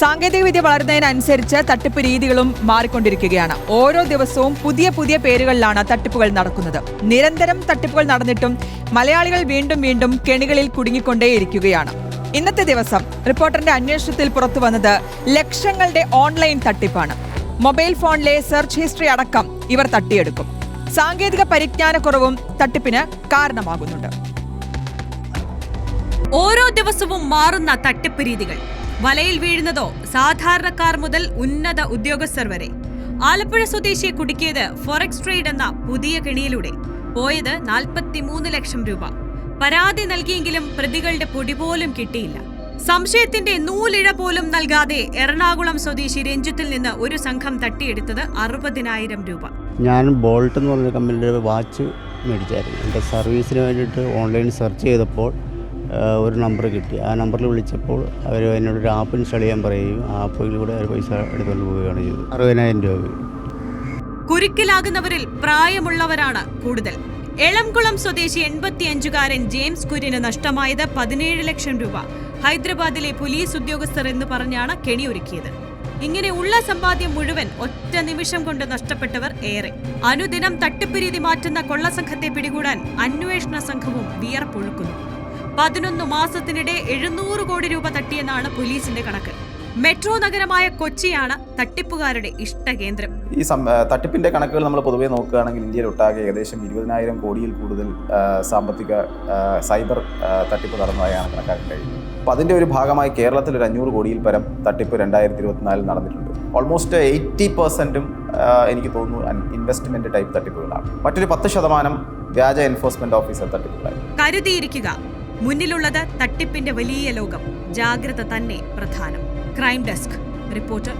സാങ്കേതികവിദ്യ വളരുന്നതിനനുസരിച്ച് തട്ടിപ്പ് രീതികളും മാറിക്കൊണ്ടിരിക്കുകയാണ്. ഓരോ ദിവസവും പുതിയ പുതിയ പേരുകളിലാണ് തട്ടിപ്പുകൾ നടക്കുന്നത്. നിരന്തരം തട്ടിപ്പുകൾ നടന്നിട്ടും മലയാളികൾ വീണ്ടും വീണ്ടും കെണികളിൽ കുടുങ്ങിക്കൊണ്ടേയിരിക്കുകയാണ്. ഇന്നത്തെ ദിവസം റിപ്പോർട്ടറിന്റെ അന്വേഷണത്തിൽ പുറത്തു വന്നത് ലക്ഷങ്ങളുടെ ഓൺലൈൻ തട്ടിപ്പാണ്. മൊബൈൽ ഫോണിലെ സെർച്ച് ഹിസ്റ്ററി അടക്കം ഇവർ തട്ടിയെടുക്കും. സാങ്കേതിക പരിജ്ഞാനക്കുറവും തട്ടിപ്പിന് കാരണമാകുന്നുണ്ട്. ഓരോ ദിവസവും മാറുന്ന തട്ടിപ്പ് രീതികൾ. വലയിൽ വീഴുന്നതോ സാധാരണക്കാർ മുതൽ ഉന്നത ഉദ്യോഗസ്ഥർ വരെ. ആലപ്പുഴ സ്വദേശിയെ കുടുക്കിയത് ഫോറക്സ് ട്രേഡ് എന്ന പുതിയ കെണിയിലൂടെ. പോയത് നാൽപ്പത്തിമൂന്ന് ലക്ഷം രൂപ. പരാതി നൽകിയെങ്കിലും പ്രതികളുടെ പൊടി പോലും കിട്ടിയില്ല. സംശയത്തിന്റെ നൂലിഴ പോലും നൽകാതെ എറണാകുളം സ്വദേശി രഞ്ജിത്തിൽ നിന്ന് ഒരു സംഘം തട്ടിയെടുത്തത് അറുപതിനായിരം രൂപ. ഞാൻ ബോൾട്ട് എന്ന് പറഞ്ഞ കമ്പനിയുടെ വാച്ച് മേടിച്ചായിരുന്നു. എന്റെ സർവീസിന് വേണ്ടിയിട്ട് ഓൺലൈൻ സെർച്ച് ചെയ്തപ്പോൾ ഒരു നമ്പർ കിട്ടി. ആ നമ്പറിൽ വിളിച്ചപ്പോൾ അവർ എന്നോട് ഒരു ആപ്പ് ഇൻസ്റ്റാൾ ചെയ്യാൻ പറയുകയും ആപ്പിലൂടെ അവർ പൈസ എടുത്തുകൊണ്ട് പോവുകയാണ് ചെയ്തത്. അറുപതിനായിരം രൂപ കുരുക്കിലാകുന്നവരിൽ പ്രായമുള്ളവരാണ് കൂടുതൽ. എളംകുളം സ്വദേശി എൺപത്തിയഞ്ചുകാരൻ ജെയിംസ് കുര്യന് നഷ്ടമായത് പതിനേഴ് ലക്ഷം രൂപ. ഹൈദരാബാദിലെ പോലീസ് ഉദ്യോഗസ്ഥർ എന്ന് പറഞ്ഞാണ് കെണിയൊരുക്കിയത് ഇങ്ങനെ ഉള്ള സമ്പാദ്യം മുഴുവൻ ഒറ്റ നിമിഷം കൊണ്ട് നഷ്ടപ്പെട്ടവർ ഏറെ. അനുദിനം തട്ടിപ്പ് രീതി മാറ്റുന്ന കൊള്ളസംഘത്തെ പിടികൂടാൻ അന്വേഷണ സംഘവും വിയർപ്പൊഴുക്കുന്നു. പതിനൊന്ന് മാസത്തിനിടെ എഴുന്നൂറ് കോടി രൂപ തട്ടിയെന്നാണ് പോലീസിന്റെ കണക്ക്. മെട്രോ നഗരമായ കൊച്ചിയാണ് തട്ടിപ്പുകാരുടെ ഇഷ്ടകേന്ദ്രം. ഈ തട്ടിപ്പിന്റെ കണക്കുകൾ നമ്മൾ പൊതുവെ നോക്കുകയാണെങ്കിൽ ഇന്ത്യയിൽ ഒട്ടാകെ ഏകദേശം ഇരുപതിനായിരം കോടിയിൽ കൂടുതൽ സാമ്പത്തിക സൈബർ തട്ടിപ്പ് നടന്നതായാണ് കണക്കാക്കാൻ കഴിയുന്നത്. അപ്പോൾ അതിന്റെ ഒരു ഭാഗമായി കേരളത്തിൽ ഒരു അഞ്ഞൂറ് കോടിയിൽ പരം തട്ടിപ്പ് രണ്ടായിരത്തി ഇരുപത്തിനാലിൽ നടന്നിട്ടുണ്ട്. ഓൾമോസ്റ്റ് എയ്റ്റി പെർസെന്റും എനിക്ക് തോന്നുന്നു ഇൻവെസ്റ്റ്മെന്റ് ടൈപ്പ് തട്ടിപ്പുകളാണ്. മറ്റൊരു പത്ത് ശതമാനം വ്യാജ എൻഫോഴ്സ്മെന്റ് ഓഫീസർ തട്ടിപ്പുകളായി. കരുതിയിരിക്കുക മുന്നിലുള്ളത് തട്ടിപ്പിന്റെ വലിയ ലോകം. ജാഗ്രത തന്നെ പ്രധാനം. Crime desk. റിപ്പോർട്ടർ